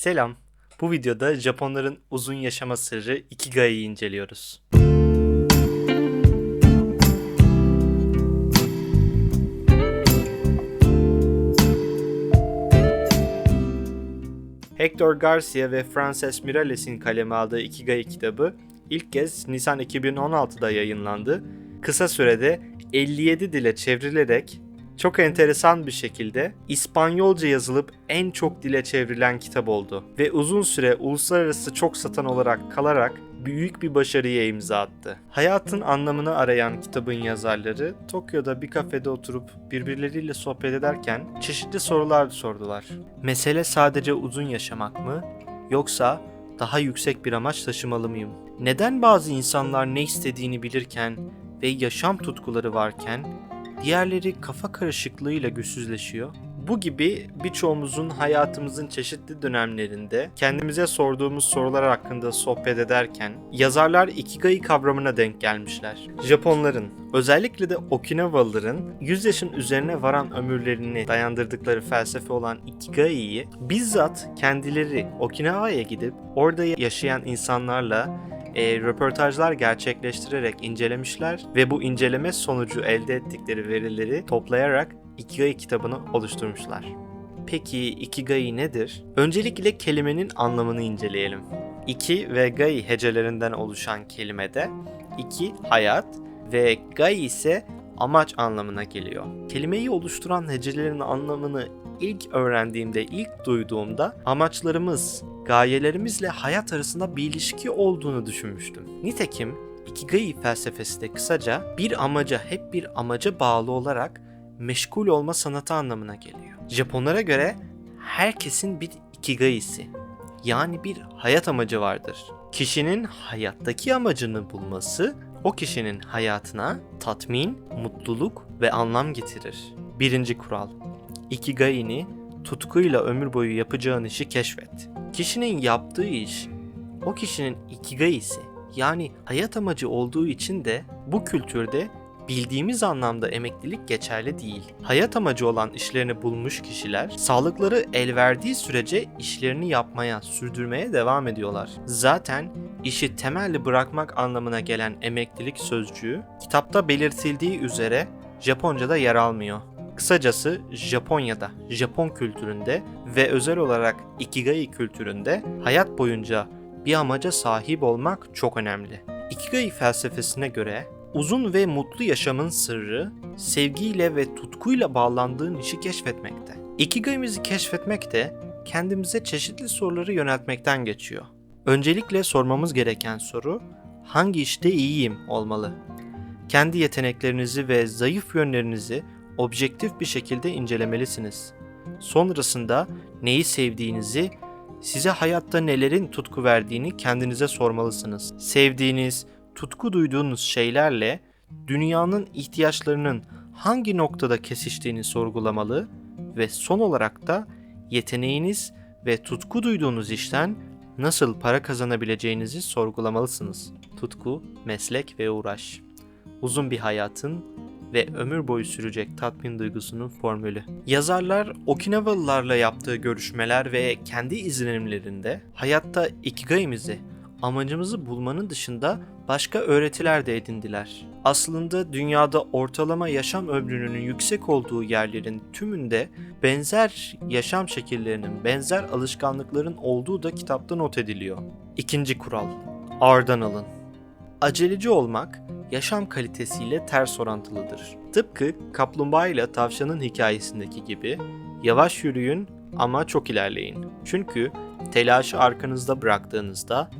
Selam. Bu videoda Japonların uzun yaşama sırrı Ikigai'yi inceliyoruz. Hector Garcia ve Frances Mirales'in kaleme aldığı Ikigai kitabı ilk kez Nisan 2016'da yayınlandı. Kısa sürede 57 dile çevrilerek çok enteresan bir şekilde İspanyolca yazılıp en çok dile çevrilen kitap oldu ve uzun süre uluslararası çok satan olarak kalarak büyük bir başarıya imza attı. Hayatın anlamını arayan kitabın yazarları Tokyo'da bir kafede oturup birbirleriyle sohbet ederken çeşitli sorular sordular. Mesele sadece uzun yaşamak mı yoksa daha yüksek bir amaç taşımalı mıyım? Neden bazı insanlar ne istediğini bilirken ve yaşam tutkuları varken diğerleri kafa karışıklığıyla güçsüzleşiyor. Bu gibi birçoğumuzun hayatımızın çeşitli dönemlerinde kendimize sorduğumuz sorular hakkında sohbet ederken yazarlar Ikigai kavramına denk gelmişler. Japonların, özellikle de Okinavalıların 100 yaşın üzerine varan ömürlerini dayandırdıkları felsefe olan Ikigai'yi bizzat kendileri Okinawa'ya gidip orada yaşayan insanlarla e, röportajlar gerçekleştirerek incelemişler ve bu inceleme sonucu elde ettikleri verileri toplayarak Ikigai kitabını oluşturmuşlar. Peki Ikigai nedir? Öncelikle kelimenin anlamını inceleyelim. Iki ve gai hecelerinden oluşan kelimede iki hayat ve gai ise amaç anlamına geliyor. Kelimeyi oluşturan hecelerin anlamını ilk öğrendiğimde, ilk duyduğumda amaçlarımız, gayelerimizle hayat arasında bir ilişki olduğunu düşünmüştüm. Nitekim Ikigai felsefesi de kısaca bir amaca hep bir amaca bağlı olarak meşgul olma sanatı anlamına geliyor. Japonlara göre herkesin bir Ikigai'si yani bir hayat amacı vardır. Kişinin hayattaki amacını bulması o kişinin hayatına tatmin, mutluluk ve anlam getirir. Birinci kural. Ikigai'ni tutkuyla ömür boyu yapacağın işi keşfet. Kişinin yaptığı iş o kişinin ikigai'si yani hayat amacı olduğu için de bu kültürde bildiğimiz anlamda emeklilik geçerli değil. Hayat amacı olan işlerini bulmuş kişiler sağlıkları el verdiği sürece işlerini yapmaya, sürdürmeye devam ediyorlar. Zaten işi temelli bırakmak anlamına gelen emeklilik sözcüğü kitapta belirtildiği üzere Japonca'da yer almıyor. Kısacası Japonya'da, Japon kültüründe ve özel olarak Ikigai kültüründe hayat boyunca bir amaca sahip olmak çok önemli. Ikigai felsefesine göre uzun ve mutlu yaşamın sırrı sevgiyle ve tutkuyla bağlandığın işi keşfetmekte. Ikigai'mizi keşfetmek de kendimize çeşitli soruları yöneltmekten geçiyor. Öncelikle sormamız gereken soru hangi işte iyiyim olmalı? Kendi yeteneklerinizi ve zayıf yönlerinizi objektif bir şekilde incelemelisiniz. Sonrasında neyi sevdiğinizi, size hayatta nelerin tutku verdiğini kendinize sormalısınız. Sevdiğiniz, tutku duyduğunuz şeylerle dünyanın ihtiyaçlarının hangi noktada kesiştiğini sorgulamalı ve son olarak da yeteneğiniz ve tutku duyduğunuz işten nasıl para kazanabileceğinizi sorgulamalısınız. Tutku, meslek ve uğraş. Uzun bir hayatın ve ömür boyu sürecek tatmin duygusunun formülü. Yazarlar Okinavalılarla yaptığı görüşmeler ve kendi izlenimlerinde hayatta ikigai'mizi, amacımızı bulmanın dışında başka öğretiler de edindiler. Aslında dünyada ortalama yaşam ömrünün yüksek olduğu yerlerin tümünde benzer yaşam şekillerinin, benzer alışkanlıkların olduğu da kitapta not ediliyor. İkinci kural. Ağırdan alın. Aceleci olmak yaşam kalitesiyle ters orantılıdır. Tıpkı kaplumbağa ile tavşanın hikayesindeki gibi yavaş yürüyün ama çok ilerleyin. Çünkü telaşı arkanızda bıraktığınızda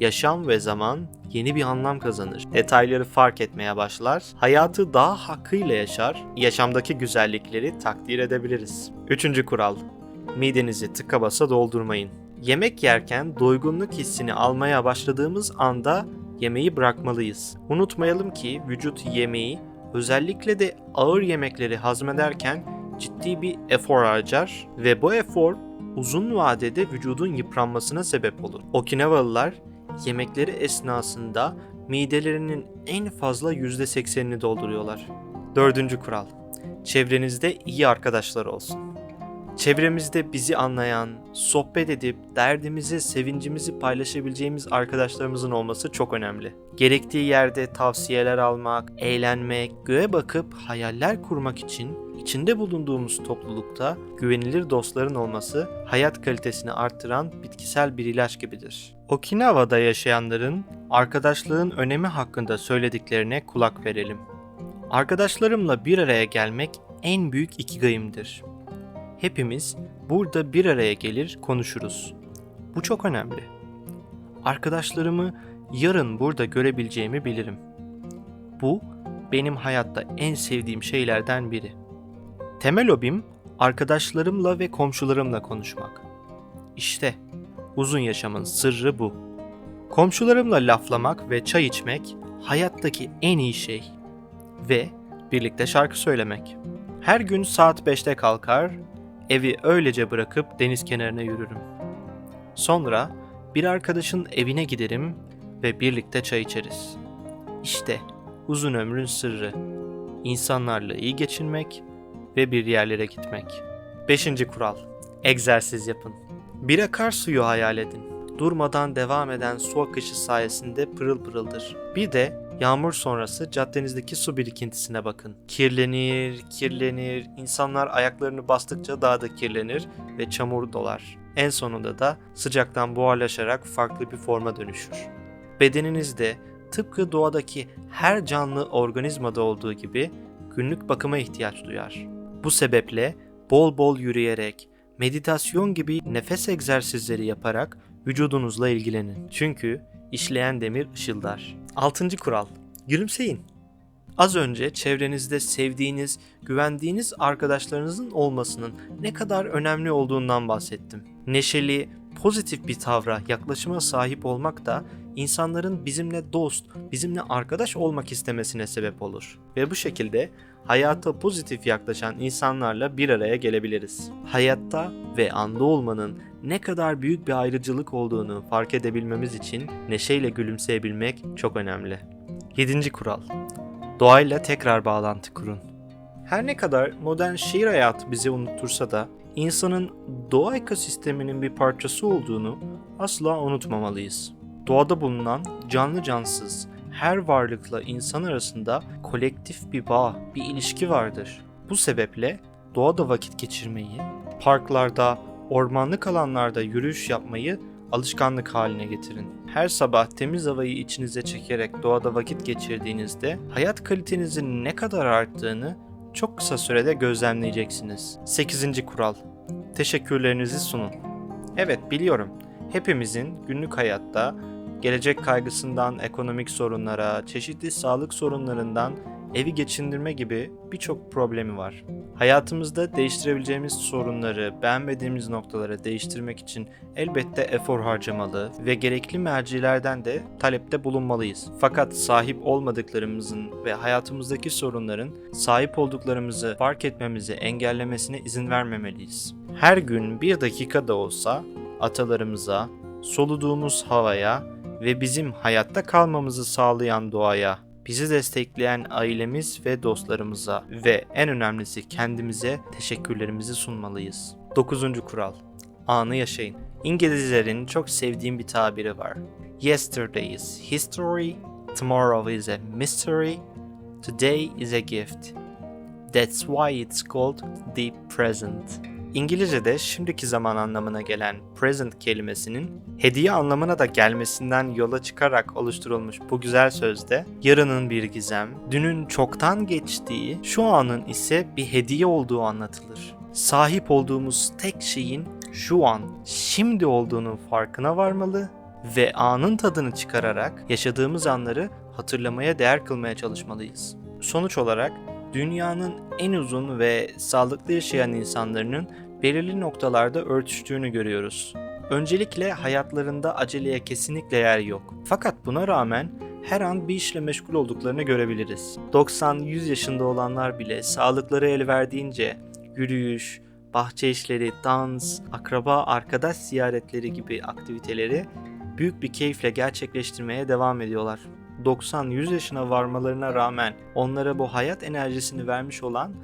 yaşam ve zaman yeni bir anlam kazanır. Detayları fark etmeye başlar, hayatı daha hakkıyla yaşar, yaşamdaki güzellikleri takdir edebiliriz. Üçüncü kural. Midenizi tıka basa doldurmayın. Yemek yerken doygunluk hissini almaya başladığımız anda yemeği bırakmalıyız. Unutmayalım ki vücut yemeği özellikle de ağır yemekleri hazmederken ciddi bir efor harcar ve bu efor uzun vadede vücudun yıpranmasına sebep olur. Okinavalılar yemekleri esnasında midelerinin en fazla %80'ini dolduruyorlar. Dördüncü kural. Çevrenizde iyi arkadaşlar olsun. Çevremizde bizi anlayan, sohbet edip derdimizi, sevincimizi paylaşabileceğimiz arkadaşlarımızın olması çok önemli. Gerektiği yerde tavsiyeler almak, eğlenmek, göğe bakıp hayaller kurmak için içinde bulunduğumuz toplulukta güvenilir dostların olması hayat kalitesini arttıran bitkisel bir ilaç gibidir. Okinawa'da yaşayanların arkadaşlığın önemi hakkında söylediklerine kulak verelim. Arkadaşlarımla bir araya gelmek en büyük ikigayımdır. Hepimiz burada bir araya gelir konuşuruz. Bu çok önemli. Arkadaşlarımı yarın burada görebileceğimi bilirim. Bu benim hayatta en sevdiğim şeylerden biri. Temel hobim arkadaşlarımla ve komşularımla konuşmak. İşte uzun yaşamın sırrı bu. Komşularımla laflamak ve çay içmek hayattaki en iyi şey. Ve birlikte şarkı söylemek. Her gün saat 5'te kalkar, evi öylece bırakıp deniz kenarına yürürüm. Sonra bir arkadaşın evine giderim ve birlikte çay içeriz. İşte uzun ömrün sırrı. İnsanlarla iyi geçinmek ve bir yerlere gitmek. 5. kural. Egzersiz yapın. Bir akarsuyu hayal edin. Durmadan devam eden su akışı sayesinde pırıl pırıldır. Bir de yağmur sonrası caddenizdeki su birikintisine bakın. Kirlenir, kirlenir, insanlar ayaklarını bastıkça daha da kirlenir ve çamur dolar. En sonunda da sıcaktan buharlaşarak farklı bir forma dönüşür. Bedeninizde tıpkı doğadaki her canlı organizmada olduğu gibi günlük bakıma ihtiyaç duyar. Bu sebeple bol bol yürüyerek, meditasyon gibi nefes egzersizleri yaparak vücudunuzla ilgilenin. Çünkü işleyen demir ışıldar. 6. kural. Gülümseyin. Az önce çevrenizde sevdiğiniz, güvendiğiniz arkadaşlarınızın olmasının ne kadar önemli olduğundan bahsettim. Neşeli, pozitif bir tavra, yaklaşıma sahip olmak da insanların bizimle dost, bizimle arkadaş olmak istemesine sebep olur. Ve bu şekilde hayata pozitif yaklaşan insanlarla bir araya gelebiliriz. Hayatta ve anda olmanın ne kadar büyük bir ayrıcılık olduğunu fark edebilmemiz için neşeyle gülümseyebilmek çok önemli. 7. kural. Doğayla tekrar bağlantı kurun. Her ne kadar modern şehir hayatı bizi unuttursa da insanın doğa ekosisteminin bir parçası olduğunu asla unutmamalıyız. Doğada bulunan canlı cansız her varlıkla insan arasında kolektif bir bağ, bir ilişki vardır. Bu sebeple doğada vakit geçirmeyi, parklarda, ormanlık alanlarda yürüyüş yapmayı alışkanlık haline getirin. Her sabah temiz havayı içinize çekerek doğada vakit geçirdiğinizde hayat kalitenizin ne kadar arttığını çok kısa sürede gözlemleyeceksiniz. 8. kural. Teşekkürlerinizi sunun. Evet biliyorum. Hepimizin günlük hayatta gelecek kaygısından ekonomik sorunlara, çeşitli sağlık sorunlarından evi geçindirme gibi birçok problemi var. Hayatımızda değiştirebileceğimiz sorunları, beğenmediğimiz noktaları değiştirmek için elbette efor harcamalı ve gerekli mercilerden de talepte bulunmalıyız. Fakat sahip olmadıklarımızın ve hayatımızdaki sorunların sahip olduklarımızı fark etmemizi engellemesine izin vermemeliyiz. Her gün bir dakika da olsa atalarımıza, soluduğumuz havaya ve bizim hayatta kalmamızı sağlayan doğaya bizi destekleyen ailemiz ve dostlarımıza ve en önemlisi kendimize teşekkürlerimizi sunmalıyız. 9. kural. Anı yaşayın. İngilizlerin çok sevdiğim bir tabiri var. Yesterday is history, tomorrow is a mystery, today is a gift. That's why it's called the present. İngilizce'de şimdiki zaman anlamına gelen present kelimesinin hediye anlamına da gelmesinden yola çıkarak oluşturulmuş bu güzel sözde yarının bir gizem, dünün çoktan geçtiği, şu anın ise bir hediye olduğu anlatılır. Sahip olduğumuz tek şeyin şu an, şimdi olduğunun farkına varmalı ve anın tadını çıkararak yaşadığımız anları hatırlamaya değer kılmaya çalışmalıyız. Sonuç olarak dünyanın en uzun ve sağlıklı yaşayan insanların belirli noktalarda örtüştüğünü görüyoruz. Öncelikle hayatlarında aceleye kesinlikle yer yok. Fakat buna rağmen her an bir işle meşgul olduklarını görebiliriz. 90-100 yaşında olanlar bile sağlıkları el verdiğince yürüyüş, bahçe işleri, dans, akraba, arkadaş ziyaretleri gibi aktiviteleri büyük bir keyifle gerçekleştirmeye devam ediyorlar. 90-100 yaşına varmalarına rağmen onlara bu hayat enerjisini vermiş olan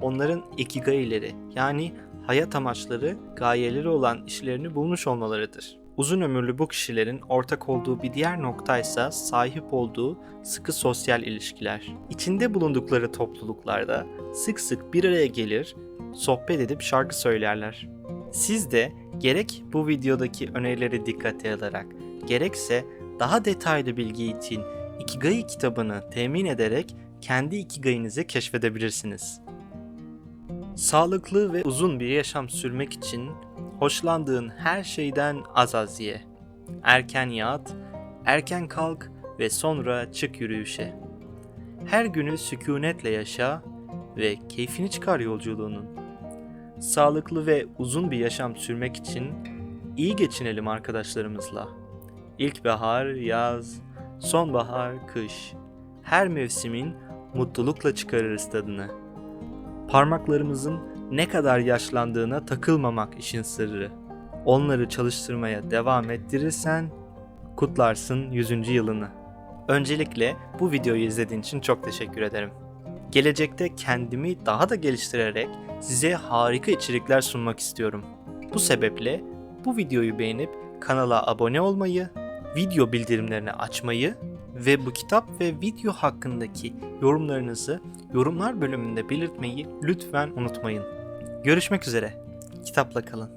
onların ikigaileri yani hayat amaçları, gayeleri olan işlerini bulmuş olmalarıdır. Uzun ömürlü bu kişilerin ortak olduğu bir diğer nokta ise sahip olduğu sıkı sosyal ilişkiler. İçinde bulundukları topluluklarda sık sık bir araya gelir, sohbet edip şarkı söylerler. Siz de gerek bu videodaki önerileri dikkate alarak, gerekse daha detaylı bilgi için Ikigai kitabını temin ederek kendi Ikigai'nizi keşfedebilirsiniz. Sağlıklı ve uzun bir yaşam sürmek için hoşlandığın her şeyden az az ye. Erken yat, erken kalk ve sonra çık yürüyüşe. Her günü sükunetle yaşa ve keyfini çıkar yolculuğunun. Sağlıklı ve uzun bir yaşam sürmek için iyi geçinelim arkadaşlarımızla. İlkbahar, yaz, sonbahar, kış. Her mevsimin mutlulukla çıkarırız tadını. Parmaklarımızın ne kadar yaşlandığına takılmamak işin sırrı. Onları çalıştırmaya devam ettirirsen kutlarsın 100. yılını. Öncelikle bu videoyu izlediğin için çok teşekkür ederim. Gelecekte kendimi daha da geliştirerek size harika içerikler sunmak istiyorum. Bu sebeple bu videoyu beğenip kanala abone olmayı, video bildirimlerini açmayı ve bu kitap ve video hakkındaki yorumlarınızı yorumlar bölümünde belirtmeyi lütfen unutmayın. Görüşmek üzere. Kitapla kalın.